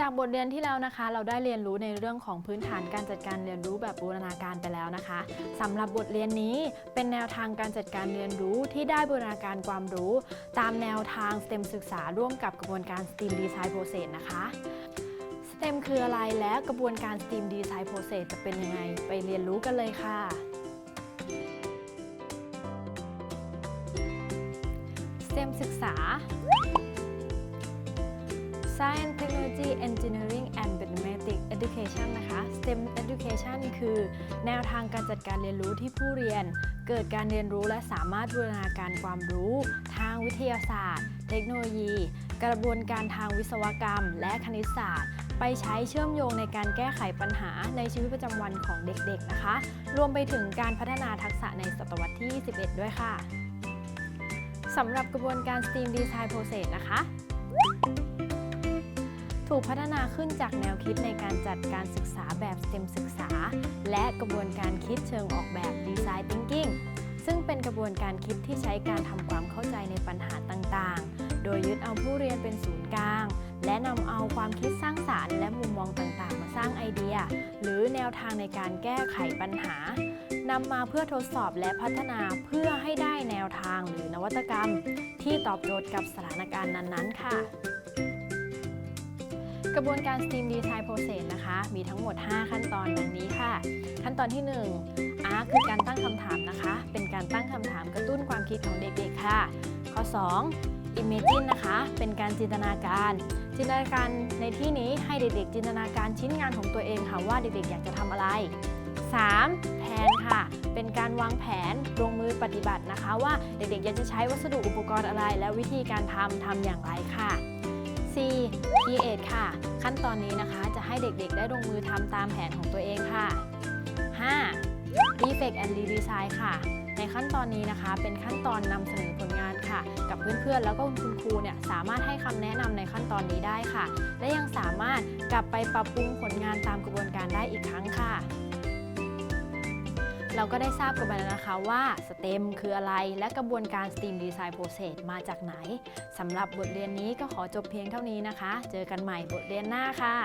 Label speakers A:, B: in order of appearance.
A: จากบทเรียนที่แล้วนะคะ เราได้เรียนรู้ในเรื่องของพื้นฐานการจัดการเรียนรู้แบบบูรณาการไปแล้วนะคะสำหรับบทเรียนนี้เป็นแนวทางการจัดการเรียนรู้ที่ได้บูรณาการความรู้ ตามแนวทาง STEM ศึกษาร่วมกับกระบวนการ STEAM Design Process นะคะ STEM คืออะไรและกระบวนการ STEAM Design Process จะเป็นยังไงไปเรียนรู้กันเลยค่ะ STEM ศึกษา Science Technology Engineering and Mathematics Education นะคะ STEM Education คือ แนวทางการจัดการเรียนรู้ที่ผู้เรียน เกิดการเรียนรู้และสามารถบูรณาการความรู้ ทางวิทยาศาสตร์ เทคโนโลยี กระบวนการทางวิศวกรรม และคณิตศาสตร์ ไปใช้เชื่อมโยงในการแก้ไขปัญหาในชีวิตประจำวันของเด็กๆนะคะ รวมไปถึงการพัฒนาทักษะในศตวรรษที่ 21 ด้วยค่ะสำหรับกระบวนการ STEAM Design Process นะคะ ถูกพัฒนาขึ้นจากแนวคิดในการจัดการศึกษาแบบ STEM ศึกษา และกระบวนการคิดเชิงออกแบบ Design Thinking ซึ่งเป็นกระบวนการคิดที่ใช้การทำความเข้าใจในปัญหาต่างๆ โดยยึดเอาผู้เรียนเป็นศูนย์กลาง และนำเอาความคิดสร้างสารรค์และมุมมองต่างๆ มาสร้างไอเดีย หรือแนวทางในการแก้ไขปัญหานำมาเพื่อทดสอบและพัฒนาเพื่อให้ได้แนวทางหรือนวัตกรรม ที่ตอบโจทย์กับสถานการณ์นั้นๆ ค่ะ กระบวนการ STEAM Design Process นะคะ มีทั้งหมด 5 ขั้นตอนดังนี้ค่ะ ขั้นตอนที่1 R คือการตั้งคำถามนะคะ เป็นการตั้งคำถามกระตุ้นความคิดของเด็กๆค่ะ ข้อ 2 Imagine นะคะ เป็นการจินตนาการ จินตนาการในที่นี้ให้เด็กๆ จินตนาการชิ้นงานของตัวเองค่ะว่าเด็กๆ อยากจะทำอะไร 3. แผนค่ะ เป็นการวางแผนลงมือปฏิบัตินะคะ ว่าเด็กๆอยากจะใช้วัสดุอุปกรณ์อะไร และวิธีการทำทำอย่างไรค่ะ 4. มีเอกค่ะ ขั้นตอนนี้นะคะจะให้เด็กๆ ได้ลงมือทำตามแผนของตัวเองค่ะ 5. Defect and Redesign ค่ะ ในขั้นตอนนี้นะคะเป็นขั้นตอนนำเสนอผลงานค่ะ กับเพื่อนๆ แล้วก็คุณครูเนี่ยสามารถให้คำแนะนำในขั้นตอนนี้ได้ค่ะ และยังสามารถกลับไปปรับปรุงผลงานตามกระบวนการได้อีกครั้งค่ะ เราก็ได้ทราบกันไปแล้วนะคะว่าสเต็มคืออะไรและกระบวนการสตรีมดีไซน์โปรเซสมาจากไหนสำหรับบทเรียนนี้ก็ขอจบเพียงเท่านี้นะคะ เจอกันใหม่บทเรียนหน้าค่ะ